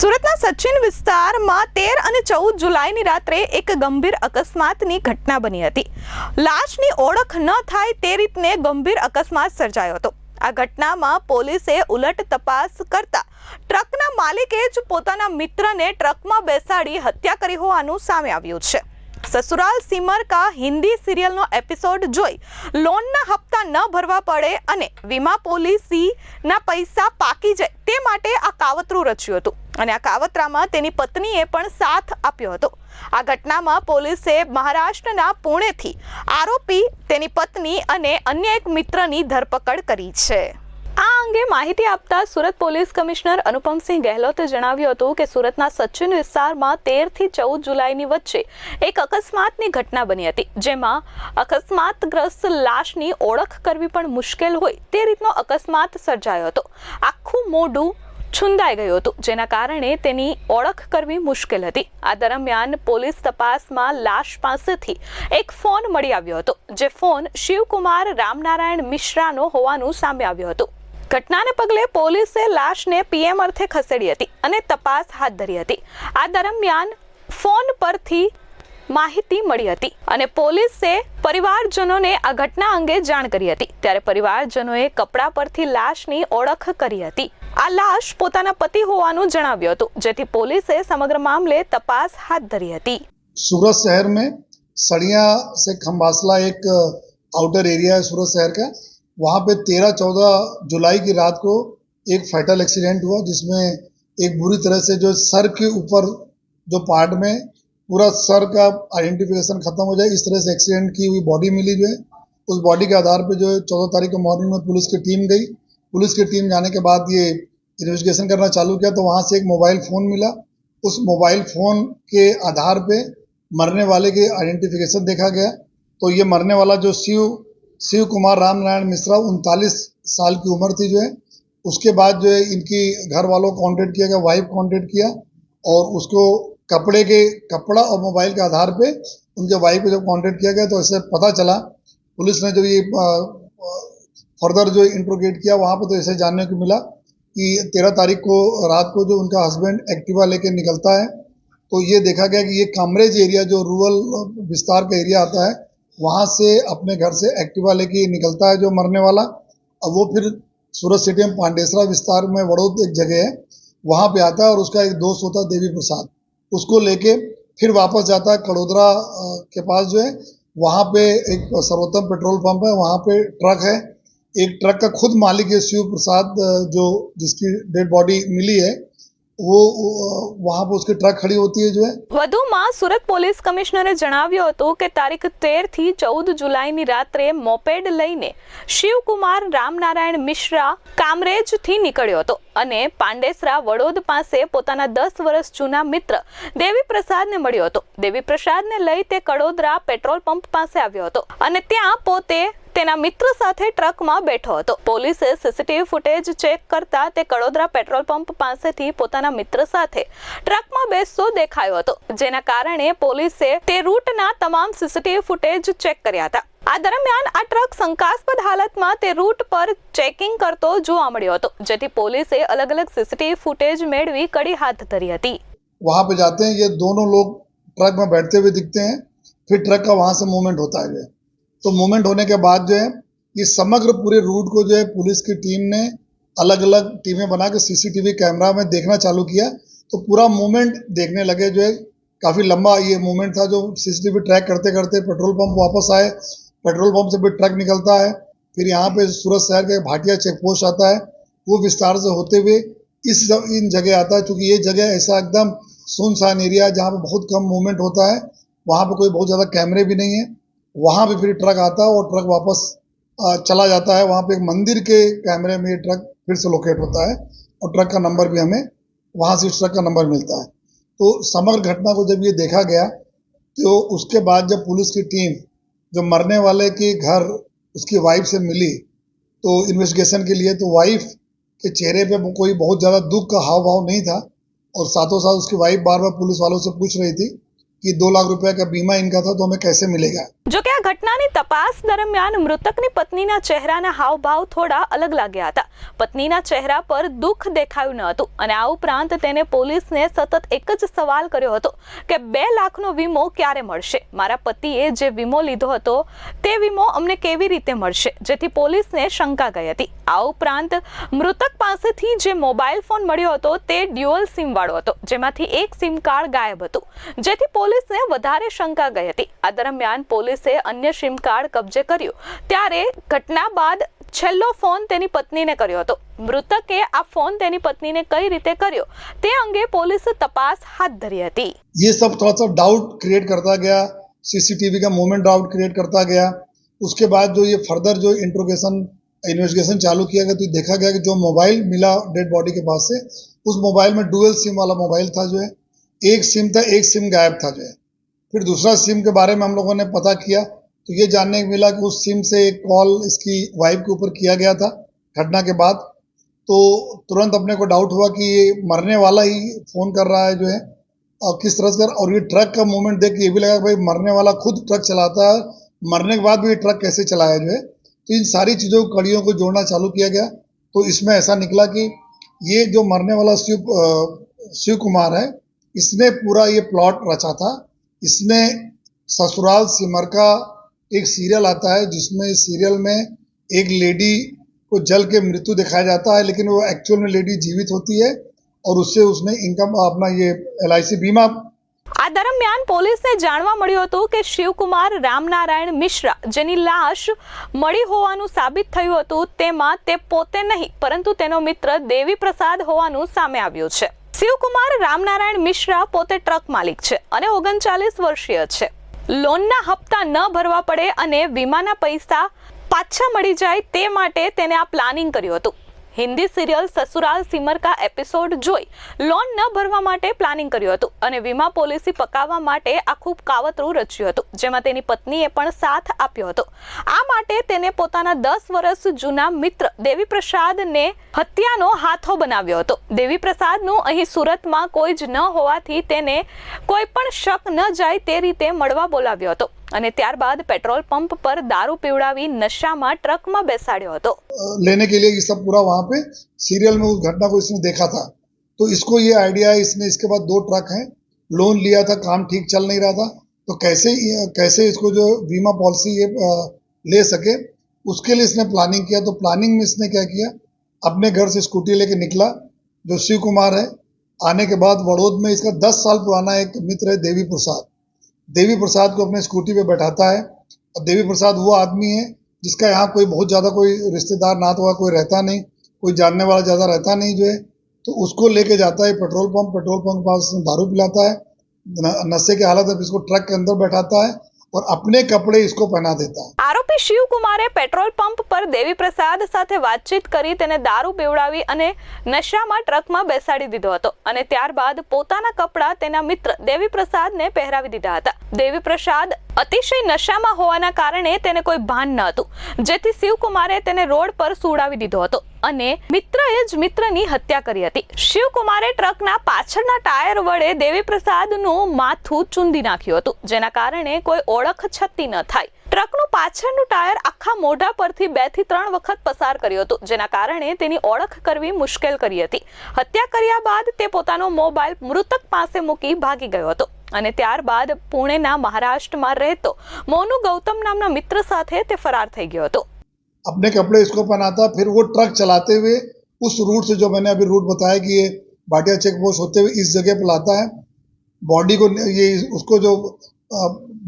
સુરતના સચિન વિસ્તારમાં તેર અને ચૌદ જુલાઈની રાત્રે એક ગંભીર અકસ્માતની ઘટના બની હતી લાશની ઓળખ ન થાય તે રીતને ગંભીર અકસ્માત સર્જાયો હતો આ ઘટનામાં પોલીસે ઉલટ તપાસ કરતા ટ્રકના માલિકે જ પોતાના મિત્રને ટ્રકમાં બેસાડી હત્યા કરી હોવાનું સામે આવ્યું છે સસુરાલ સિમર કા હિન્દી સિરિયલનો એપિસોડ જોઈ લોનના હપ્તા ન ભરવા પડે અને વીમા પોલિસીના પૈસા પાકી જાય તે માટે આ કાવતરું રચ્યું હતું અને આ કાવતરામાં તેની પત્નીએ પણ સાથ આપ્યો હતો આ ઘટનામાં પોલીસે મહારાષ્ટ્રના પુણેથી આરોપી તેની પત્ની અને અન્ય એક મિત્રની ધરપકડ કરી છે આ અંગે માહિતી આપતા સુરત પોલીસ કમિશનર અનુપમસિંહ ગેહલોતે જણાવ્યું હતું કે સુરતના સચિન વિસ્તારમાં તેરથી ચૌદ જુલાઈની વચ્ચે એક અકસ્માતની ઘટના બની હતી જેમાં અકસ્માતગ્રસ્ત લાશની ઓળખ કરવી પણ મુશ્કેલ હોય તે રીતનો અકસ્માત સર્જાયો હતો આખું મોઢું છુંદાઈ ગયું હતું જેના કારણે તેની ઓળખ કરવી મુશ્કેલ હતી આ દરમિયાન પોલીસ તપાસમાં લાશ પાસેથી એક ફોન મળી આવ્યો હતો જે ફોન શિવકુમાર રામનારાયણ મિશ્રાનો હોવાનું સામે આવ્યું હતું ઘટનાને પગલે પોલીસે લાશને પીએમ અર્થે ખસેડી હતી અને તપાસ હાથ ધરી હતી આ દરમિયાન ફોન પરથી માહિતી મળી હતી અને પોલીસે પરિવારજનોને આ ઘટના અંગે જાણ કરી હતી ત્યારે પરિવારજનોએ કપડા પરથી લાશની ઓળખ કરી હતી आलाश પોતાનો પતિ હોવાનો જણાવ્યો હતો જેથી પોલીસે સમગ્ર મામલે તપાસ હાથ ધરી હતી સુરત શહેર મે સડિયા સે ખંબાસલા એક આઉટર એરિયા છે સુરત શહેર કા वहां पे 13 14 જુલાઈ કી રાત કો એક ફેટલ એક્સિડન્ટ ہوا जिसमे એક બુરી તરહ સે જો સર કે ઉપર જો પાર્ટ મે پورا સર કા આઈડેન્ટિફિકેશન ખતમ હો જાયે اس તરહ સે એક્સિડન્ટ કી ہوئی બોડી મળી ગઈ ઉસ બોડી કે આધાર પર જો 14 તારીખ કો મોરનિંગ મે પોલીસ કી ટીમ ગઈ पुलिस की टीम जाने के बाद ये इन्वेस्टिगेशन करना चालू किया तो वहाँ से एक मोबाइल फ़ोन मिला उस मोबाइल फ़ोन के आधार पे मरने वाले के आइडेंटिफिकेशन देखा गया तो ये मरने वाला जो शिव शिव कुमार राम नारायण मिश्रा उनतालीस साल की उम्र थी जो है उसके बाद जो है इनकी घर वालों को कॉन्टेक्ट किया गया वाइफ कॉन्टेक्ट किया और उसको कपड़े के कपड़ा और मोबाइल के आधार पे उनके वाइफ को जब कॉन्टेक्ट किया गया तो ऐसे पता चला पुलिस ने जो ये फर्दर जो इंट्रोगेट किया वहाँ पर तो ऐसे जानने को मिला कि तेरह तारीख को रात को जो उनका हस्बैंड एक्टिवा लेके निकलता है तो ये देखा गया कि ये कामरेज एरिया जो रूरल विस्तार का एरिया आता है वहाँ से अपने घर से एक्टिवा लेके निकलता है जो मरने वाला अब वो फिर सूरत सिटी में पांडेसरा विस्तार में वड़ोद एक जगह है वहाँ पे आता है और उसका एक दोस्त होता है देवी प्रसाद उसको लेके फिर वापस जाता है कड़ोदरा के पास जो है वहाँ पे एक सर्वोत्तम पेट्रोल पंप है वहाँ पे ट्रक है एक ट्रक का खुद मालिक है शिव प्रसाद जो जिसकी डेड बॉडी मिली है वो વહાં પર ઉસકે ટ્રક ખડી હોતી હે જો હે વધુમાં સુરત પોલીસ કમિશનરે જણાવ્યું હતું કે તારીખ તેર થી ચૌદ જુલાઈની રાત્રે મોપેડ લઈને શિવકુમાર રામનારાયણ મિશ્રા કામરેજ થી નીકળ્યો હતો અને પાંડેસરા વડોદ પાસે પોતાના દસ વર્ષ જૂના મિત્ર દેવી પ્રસાદને મળ્યો હતો દેવી પ્રસાદને લઈ તે કડોદરા પેટ્રોલ પંપ પાસે આવ્યો હતો અને ત્યાં પોતે તેના મિત્ર સાથે ટ્રકમાં બેઠો હતો પોલીસે સીસીટીવી ફૂટેજ ચેક કરતા તે કડોદરા પેટ્રોલ પંપ પાસેથી પોતાના મિત્ર સાથે ટ્રકમાં બેસતો દેખાયો હતો જેના કારણે પોલીસે તે રૂટના તમામ સીસીટીવી ફૂટેજ ચેક કર્યા હતા આ દરમિયાન આ ટ્રક શંકાસ્પદ હાલતમાં તે રૂટ પર ચેકિંગ કરતો જોવા મળ્યો હતો જેથી પોલીસે અલગ અલગ સીસીટીવી ફૂટેજ મેળવી કડી હાથ ધરી હતી વહાં पे जाते हैं ये दोनों लोग ट्रक में बैठते हुए दिखते हैं फिर ट्रक का वहां से मूवमेंट होता है तो मूवमेंट होने के बाद जो है इस समग्र पूरे रूट को जो है पुलिस की टीम ने अलग अलग टीमें बना के सीसीटीवी कैमरा में देखना चालू किया तो पूरा मूवमेंट देखने लगे जो है काफ़ी लंबा ये मूवमेंट था जो सीसीटीवी ट्रैक करते करते पेट्रोल पंप वापस आए पेट्रोल पंप से भी ट्रक निकलता है फिर यहाँ पे सूरत शहर के भाटिया चेकपोस्ट आता है वो विस्तार से होते हुए इस इन जगह आता है क्योंकि ये जगह ऐसा एकदम सुनसान एरिया है जहाँ पर बहुत कम मूवमेंट होता है वहाँ पर कोई बहुत ज़्यादा कैमरे भी नहीं है वहाँ पे फिर ट्रक आता है और ट्रक वापस चला जाता है वहाँ पे एक मंदिर के कैमरे में ट्रक फिर से लोकेट होता है और ट्रक का नंबर भी हमें वहाँ से ट्रक का नंबर मिलता है तो समग्र घटना को जब ये देखा गया तो उसके बाद जब पुलिस की टीम जो मरने वाले के घर उसकी वाइफ से मिली तो इन्वेस्टिगेशन के लिए तो वाइफ के चेहरे पे कोई बहुत ज़्यादा दुख का हाव भाव नहीं था और साथों साथ उसकी वाइफ बार बार पुलिस वालों से पूछ रही थी कि दो लाख रुपए का बीमा इनका था तो हमें कैसे मिलेगा જો કે આ ઘટનાની તપાસ દરમિયાન મૃતકની પત્નીના ચહેરાના હાવભાવ થોડા અલગ લાગ્યા હતા પત્નીના ચહેરા પર દુઃખ દેખાયું ન હતું અને આ ઉપરાંત તેને પોલીસને સતત એક જ સવાલ કર્યો હતો કે બે લાખનો વીમો ક્યારે મળશે મારા પતિએ જે વીમો લીધો હતો તે વીમો અમને કેવી રીતે મળશે જેથી પોલીસને શંકા ગઈ હતી આ ઉપરાંત મૃતક પાસેથી જે મોબાઈલ ફોન મળ્યો હતો તે ડ્યુઅલ સિમ વાળો હતો જેમાંથી એક સિમ કાર્ડ ગાયબ હતું જેથી पुलिस ने વધારે શંકા ગઈ હતી આ દરમિયાન પોલીસ એ અન્ય સિમ કાર્ડ કબ્જે કર્યો ત્યારે ઘટના બાદ છેલ્લો ફોન તેની પત્નીને કર્યો હતો મૃતકે આ ફોન તેની પત્નીને કઈ રીતે કર્યો તે અંગે પોલીસ તપાસ હાથ ધરી હતી જી સબ થૉટ્સ ઓફ ડાઉટ ક્રિએટ કરતા ગયા સીસીટીવી કા મોમેન્ટ ડાઉટ ક્રિએટ કરતા ગયા उसके बाद जो ये फर्दर जो इन्वेस्टिगेशन इन्वेस्टिगेशन चालू किया गया तो देखा गया कि जो मोबाइल मिला डेड बॉडी के पास से उस मोबाइल में डुअल सिम वाला मोबाइल था जो एक सिम था एक सिम गायब था जो है फिर दूसरा सिम के बारे में हम लोगों ने पता किया तो ये जानने को मिला कि उस सिम से एक कॉल इसकी वाइफ के ऊपर किया गया था घटना के बाद तो तुरंत अपने को डाउट हुआ कि ये मरने वाला ही फ़ोन कर रहा है जो है और किस तरह से कर और ये ट्रक का मूवमेंट देख के ये भी लगा भाई मरने वाला खुद ट्रक चलाता है मरने के बाद भी ये ट्रक कैसे चलाया जो है तो इन सारी चीज़ों कड़ियों को जोड़ना चालू किया गया तो इसमें ऐसा निकला कि ये जो मरने वाला शिव शिव कुमार है इसने पूरा ये प्लॉट रचा था इसने ससुराल सिमर का एक सीरियल आता है जिसमें सीरियल में एक लेडी को जल के मृत्यु दिखाया जाता है लेकिन वो एक्चुअल में लेडी जीवित होती है और उससे उसने इनकम अपना ये एल बीमा આ દરમિયાન પોલીસને જાણવા મળ્યું હતું કે શિવકુમાર રામનારાયણ મિશ્રા જેની લાશ મળી હોવાનું સાબિત થયું હતું તેમાં તે પોતે નહીં પરંતુ તેનો મિત્ર દેવી પ્રસાદ હોવાનું સામે આવ્યું છે શિવકુમાર રામનારાયણ મિશ્રા પોતે ટ્રક માલિક છે અને ઓગણચાલીસ વર્ષીય છે લોનના હપ્તા ન ભરવા પડે અને વીમાના પૈસા પાછા મળી જાય તે માટે તેને આ પ્લાનિંગ કર્યું હતું હિન્દી સિરિયલ સસુરાલ સિમર કા એપિસોડ જોઈ લોન ન ભરવા માટે પ્લાનિંગ કર્યું હતું અને વીમા પોલિસી પકાવવા માટે આ ખૂબ કાવતરું રચ્યું હતું જેમાં તેની પત્નીએ પણ સાથ આપ્યો હતો આ માટે તેને પોતાના દસ વર્ષ જૂના મિત્ર દેવીપ્રસાદને હત્યાનો હાથો બનાવ્યો હતો દેવીપ્રસાદનું અહીં સુરતમાં કોઈ જ ન હોવાથી તેને કોઈ પણ શક ન જાય તે રીતે મળવા બોલાવ્યો હતો અને ત્યાર બાદ પેટ્રોલ પંપ પર दारू પીવડાવી નશામાં ટ્રકમાં બેસાડ્યો હતો લેને કે લિયે યે સબ પૂરા વહા પે સિરીયલ મે ઉસ ઘટના કો ઇસને દેખા થા તો ઇસકો યે આઈડિયા હૈ ઇસને ઇસકે બાદ દો ટ્રક હૈ लोन लिया થા કામ ઠીક ચલ નહીં રહા થા તો કૈસે કૈસે ઇસકો જો વીમા પોલિસી યે લે સકે ઉસકે લિયે ઇસને પ્લાનિંગ કિયા તો પ્લાનિંગ મે ઇસને ક્યા કિયા અબ મે ઘર સે સ્કૂટી લેકે نکલા દુશ્યુકુમાર હૈ આને કે બાદ વડોદ મે ઇસકા 10 સાલ પુરાના એક મિત્ર હે દેવી પ્રસાદ देवी प्रसाद को अपने स्कूटी पे बैठाता है और देवी प्रसाद वो आदमी है जिसका यहाँ कोई बहुत ज़्यादा कोई रिश्तेदार नात हुआ कोई रहता नहीं कोई जानने वाला ज़्यादा रहता नहीं जो है तो उसको लेके जाता है पेट्रोल पंप पेट्रोल पंप पास दारू पिलाता है नशे की हालत में इसको ट्रक के अंदर बैठाता है और अपने कपड़े इसको पहना देता है आरोपी शिवकुमारे पेट्रोल पंप पर देवीप्रसाद સાથે વાતચીત કરી તેને दारू પીવડાવી અને નશામાં ટ્રકમાં બેસાડી દીધો હતો અને ત્યારબાદ પોતાનો કપડા તેના મિત્ર દેવીપ્રસાદને પહેરાવી દીધા હતા દેવીપ્રસાદ અતિશય નશામાં હોવાના કારણે તેને કોઈ ભાન ન હતું જેથી શિવકુમારે તેને રોડ પર સુડાવી દીધો હતો અને મિત્રએ જ મિત્રની હત્યા કરી હતી શિવકુમારે ટ્રકના પાછળના ટાયર વડે દેવીપ્રસાદનું માથું ચૂંદી નાખ્યું હતું જેના કારણે કોઈ ઓળખ છતી ન થાય ટ્રકનું પાછળનું ટાયર આખા મોઢા પરથી બે થી ત્રણ વખત પસાર કર્યું હતું જેના કારણે તેની ઓળખ કરવી મુશ્કેલ કરી હતી હત્યા કર્યા બાદ તે પોતાનો મોબાઈલ મૃતક પાસે મૂકી ભાગી ગયો હતો અને ત્યારબાદ પુણેના મહારાષ્ટ્રમાં રહેતો મોનુ ગૌતમ નામના મિત્ર સાથે તે ફરાર થઈ ગયો હતો जो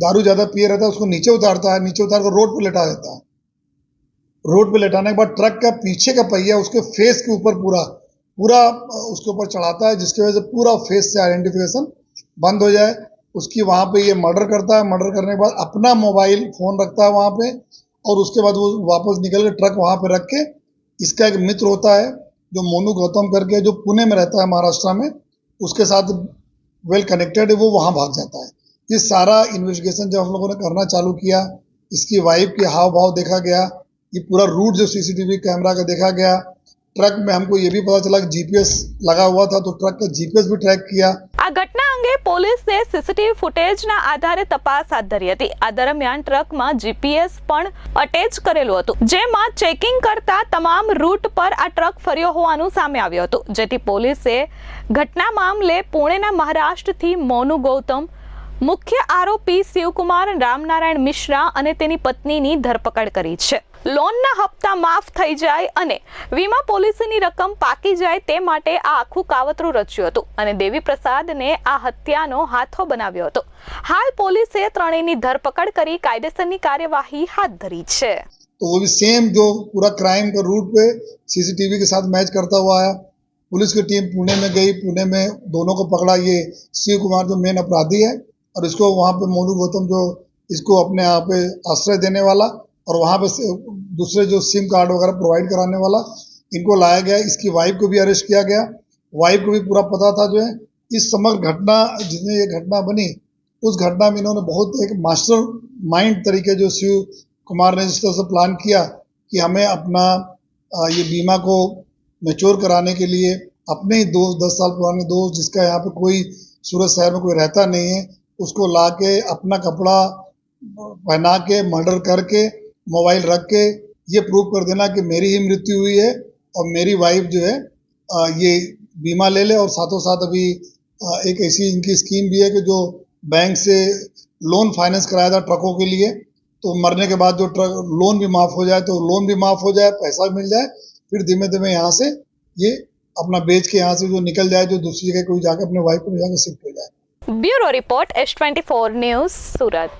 दारू ज़्यादा पिए रहता है उसको नीचे उतारता है नीचे उतार कर रोड पर लेटा देता है रोड पे लेटाने के बाद ट्रक का पीछे का पहिया उसके फेस के ऊपर पूरा पूरा उसके ऊपर चढ़ाता है जिसकी वजह से पूरा फेस से आइडेंटिफिकेशन बंद हो जाए उसकी वहाँ पे ये मर्डर करता है मर्डर करने के बाद अपना मोबाइल फ़ोन रखता है वहाँ पे और उसके बाद वो वापस निकल के ट्रक वहाँ पे रख के इसका एक मित्र होता है जो मोनू गौतम करके जो पुणे में रहता है महाराष्ट्र में उसके साथ वेल कनेक्टेड है वो वहाँ भाग जाता है ये सारा इन्वेस्टिगेशन जब हम लोगों ने करना चालू किया इसकी वाइफ के हाव भाव देखा गया ये पूरा रूट जो सीसीटीवी कैमरा का देखा गया ट्रक में हमको ये भी पता चला कि जीपीएस लगा हुआ था तो ट्रक का जीपीएस भी ट्रैक किया આ ઘટના અંગે પોલીસે સીસીટીવી ફૂટેજના આધારે તપાસ હાથ ધરી હતી આ દરમિયાન ટ્રકમાં જીપીએસ પણ અટેચ કરેલું હતું જેમાં ચેકિંગ કરતા તમામ રૂટ પર આ ટ્રક ફર્યો હોવાનું સામે આવ્યું હતું જેથી પોલીસે ઘટના મામલે પુણેના મહારાષ્ટ્રથી મોનુ ગૌતમ મુખ્ય આરોપી શિવકુમાર રામનારાયણ મિશ્રા અને તેની પત્નીની ધરપકડ કરી છે લોનના હપ્તા માફ થઈ જાય અને વીમા પોલિસીની રકમ પાકી જાય તે માટે આ આખું કાવતરું રચ્યું હતું અને દેવી પ્રસાદને આ હત્યાનો હાથો બનાવ્યો હતો હાલ પોલીસે ત્રણેયની ધરપકડ કરી કાયદેસરની કાર્યવાહી હાથ ધરી છે તો वो भी सेम जो पूरा क्राइम का रूट पे सीसीटीवी के साथ मैच करता हुआ आया पुलिस की टीम पुणे में गई पुणे में दोनों को पकड़ा ये शिव कुमार जो मेन अपराधी है और इसको वहाँ पे मोनू गौतम जो इसको अपने यहाँ पे आश्रय देने और वहाँ पे दूसरे जो सिम कार्ड वगैरह प्रोवाइड कराने वाला इनको लाया गया इसकी वाइफ को भी अरेस्ट किया गया वाइफ को भी पूरा पता था जो है इस समग्र घटना जिसने ये घटना बनी उस घटना में इन्होंने बहुत एक मास्टर माइंड तरीके जो शिव कुमार ने जिस तरह से प्लान किया कि हमें अपना ये बीमा को मेच्योर कराने के लिए अपने ही दोस्त दस साल पुराने दोस्त जिसका यहाँ पे कोई सूरत शहर में कोई रहता नहीं है उसको ला के अपना कपड़ा पहना के मर्डर करके मोबाइल रख के ये प्रूव कर देना कि मेरी ही मृत्यु हुई है और मेरी वाइफ जो है ये बीमा ले ले और साथों साथ अभी एक ऐसी इनकी स्कीम भी है कि जो बैंक से लोन फाइनेंस कराया था ट्रकों के लिए तो मरने के बाद जो ट्रक लोन भी माफ़ हो जाए तो लोन भी माफ़ हो जाए पैसा भी मिल जाए फिर धीमे धीमे यहाँ से ये अपना बेच के यहाँ से जो निकल जाए जो दूसरी जगह कोई जाकर अपने वाइफ को जाकर शिफ्ट हो जाए bureau report S twenty four news Surat